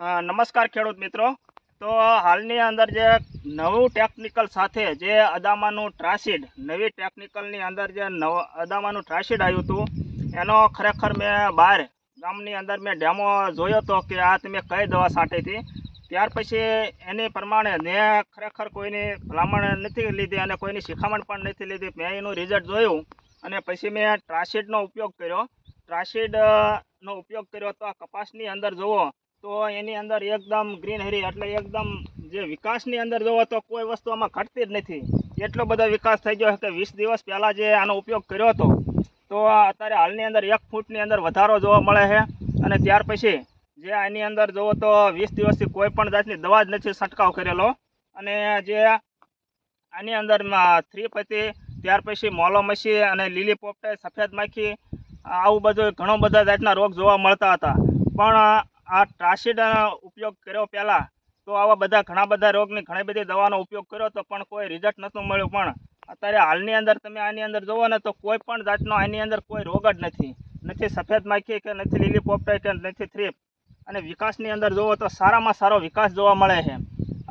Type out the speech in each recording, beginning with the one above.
નમસ્કાર ખેડૂત મિત્રો. તો હાલની અંદર જે નવું ટેકનિકલ સાથે જે અદામાનું ટ્રાસિડ નવી ટેકનિકલની અંદર જે નવ, અદામાનું ટ્રાસિડ આવ્યું હતું, એનો ખરેખર મેં બહાર ગામની અંદર મેં ડેમો જોયો હતો કે આ તમે કઈ દવા છાંટી હતી. ત્યાર પછી એની પ્રમાણે મેં ખરેખર કોઈની ભલામણ નથી લીધી અને કોઈની શિખામણ પણ નથી લીધી. મેં એનું રિઝલ્ટ જોયું અને પછી મેં ટ્રાસિડનો ઉપયોગ કર્યો. ટ્રાસિડ નો ઉપયોગ કર્યો તો આ કપાસની અંદર જુઓ તો એની અંદર એકદમ ગ્રીનહરી એટલે એકદમ જે વિકાસની અંદર જોવો તો કોઈ વસ્તુ આમાં ઘટતી જ નથી. એટલો બધો વિકાસ થઈ ગયો કે વીસ દિવસ પહેલાં જે આનો ઉપયોગ કર્યો હતો, તો અત્યારે હાલની અંદર એક ફૂટની અંદર વધારો જોવા મળે છે. અને ત્યાર પછી જે આની અંદર જોવો તો વીસ દિવસથી કોઈ પણ જાતની દવા જ નથી છંટકાવ કરેલો. અને જે આની અંદર થ્રી પતી, ત્યાર પછી મોલો મસી અને લીલી પોપટાઈ સફેદ માખી, આવું બધું ઘણો બધા જાતના રોગ જોવા મળતા હતા. પણ આ ટ્રાસિડ ઉપયોગ કર્યો પહેલાં, તો આવા બધા ઘણા બધા રોગની ઘણી બધી દવાનો ઉપયોગ કર્યો તો પણ કોઈ રિઝલ્ટ નહોતું મળ્યું. પણ અત્યારે હાલની અંદર તમે આની અંદર જુઓ ને, તો કોઈ પણ જાતનો આની અંદર કોઈ રોગ જ નથી. નથી સફેદ માખી કે નથી લીલી પોપટાઈ કે નથી થ્રીપ અને વિકાસની અંદર જુઓ તો સારામાં સારો વિકાસ જોવા મળે છે.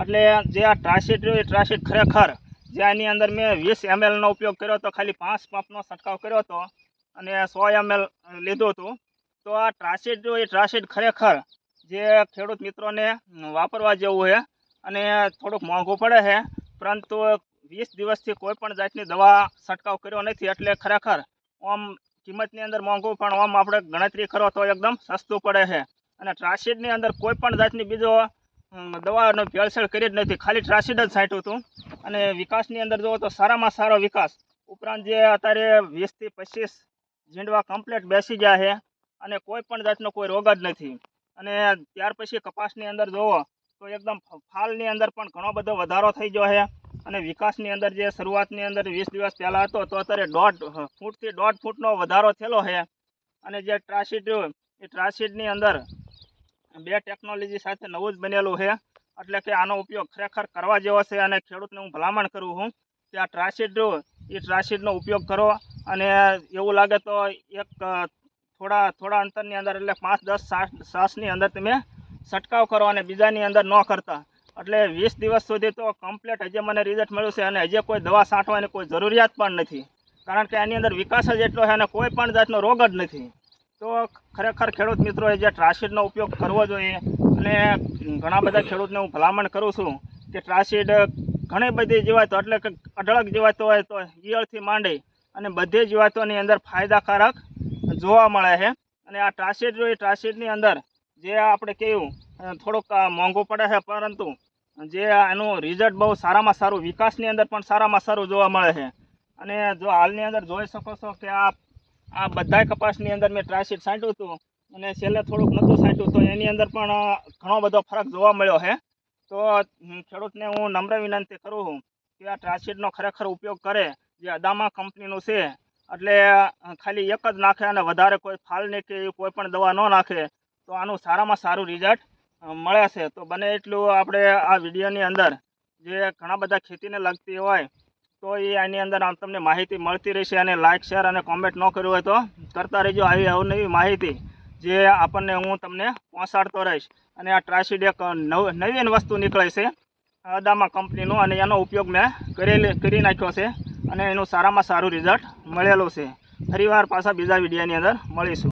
એટલે જે આ ટ્રાસિડ રહ્યું, એ ટ્રાસિડ ખરેખર જે આની અંદર મેં વીસ એમએલનો ઉપયોગ કર્યો હતો, ખાલી પાંચ પંપનો છંટકાવ કર્યો હતો અને સો એમએલ લીધું હતું. તો આ ટ્રાસેડ જો એ ટ્રાસેડ ખરેખર જે ખેડૂત મિત્રોને વાપરવા જેવું છે અને થોડુંક મોંઘું પડે છે, પરંતુ વીસ દિવસથી કોઈ પણ જાતની દવા છંટકાવ કર્યો નથી એટલે ખરેખર આમ કિંમતની અંદર મોંઘું, પણ આમ આપણે ગણતરી કરો તો એકદમ સસ્તું પડે છે. અને ટ્રાસીડની અંદર કોઈ પણ જાતની બીજો દવાનો ભેળસેળ કરી જ નથી. ખાલી ટ્રાસીડ જ છાંટ્યું હતું. અને વિકાસની અંદર જુઓ તો સારામાં સારો વિકાસ. ઉપરાંત જે અત્યારે વીસથી પચીસ ઝીંડવા કમ્પ્લીટ બેસી ગયા છે. અને કોઈ પણ જાતનો કોઈ રોગ જ નથી. અને ત્યાર પછી કપાસની અંદર જુઓ, તો એકદમ ફાલની અંદર પણ ઘણો બધો વધારો થઈ ગયો છે. અને વિકાસની અંદર જે શરૂઆતની અંદર વીસ દિવસ પહેલાં હતો, તો અત્યારે દોઢ ફૂટથી દોઢ ફૂટનો વધારો થયેલો છે. અને જે ટ્રાસીડ, એ ટ્રાસીડની અંદર બે ટેકનોલોજી સાથે નવું જ બનેલું છે. એટલે કે આનો ઉપયોગ ખરેખર કરવા જેવો છે અને ખેડૂતને હું ભલામણ કરું છું કે આ ટ્રાસીડ, એ ટ્રાસીડનો ઉપયોગ કરો. અને એવું લાગે તો એક થોડા થોડા અંતરની અંદર એટલે પાંચ, દસ શ્વાસની અંદર તમે છંટકાવ કરો અને બીજાની અંદર ન કરતા. એટલે વીસ દિવસ સુધી તો કમ્પ્લીટ હજી મને રિઝલ્ટ મળ્યું છે અને હજી કોઈ દવા છાંટવાની કોઈ જરૂરિયાત પણ નથી. કારણ કે એની અંદર વિકાસ જ એટલો છે અને કોઈ પણ જાતનો રોગ જ નથી. તો ખરેખર ખેડૂત મિત્રોએ જે ટ્રાસીડનો ઉપયોગ કરવો જોઈએ અને ઘણા બધા ખેડૂતને હું ભલામણ કરું છું કે ટ્રાસિડ ઘણી બધી જીવાતો, એટલે કે અઢળક જીવાતો હોય તો ઈયળથી માંડી અને બધી જીવાતોની અંદર ફાયદાકારક જોવા મળે છે. અને આ ટ્રાસિડ જો એ અંદર જે આપણે કહ્યું થોડુંક મોંઘું પડે છે, પરંતુ જે એનું રિઝલ્ટ બહુ સારામાં સારું, વિકાસની અંદર પણ સારામાં સારું જોવા મળે છે. અને જો હાલની અંદર જોઈ શકો છો કે આ આ બધાય કપાસની અંદર મેં ટ્રાસિડ છાંટ્યું હતું અને છેલ્લે થોડુંક નહોતું છાંટ્યું તો એની અંદર પણ ઘણો બધો ફરક જોવા મળ્યો છે. તો ખેડૂતને હું નમ્ર વિનંતી કરું છું કે આ ટ્રાસિડનો ખરેખર ઉપયોગ કરે. જે અદામા કંપનીનું છે એટલે ખાલી એક જ નાખે અને વધારે કોઈ ફાલની કે કોઈ પણ દવા ન નાખે, તો આનું સારામાં સારું રિઝલ્ટ મળે છે. તો બને એટલું આપણે આ વિડીયોની અંદર, જે ઘણા બધા ખેતીને લગતી હોય, તો એ આની અંદર આમ તમને માહિતી મળતી રહેશે અને લાઇક શેર અને કોમેન્ટ ન કર્યું હોય તો કરતા રહેજો. આવી અવનવી માહિતી, જે આપણને હું તમને પહોંચાડતો રહીશ. અને આ ટ્રાસીડ એક નવ, નવીન વસ્તુ નીકળે છે, અદામા કંપનીનું અને એનો ઉપયોગ મેં કરેલી, કરી નાખ્યો છે. અને એનું સારામાં સારું રિઝલ્ટ મળેલું છે. ફરીવાર પાછા બીજા વિડીયાની અંદર મળીશું.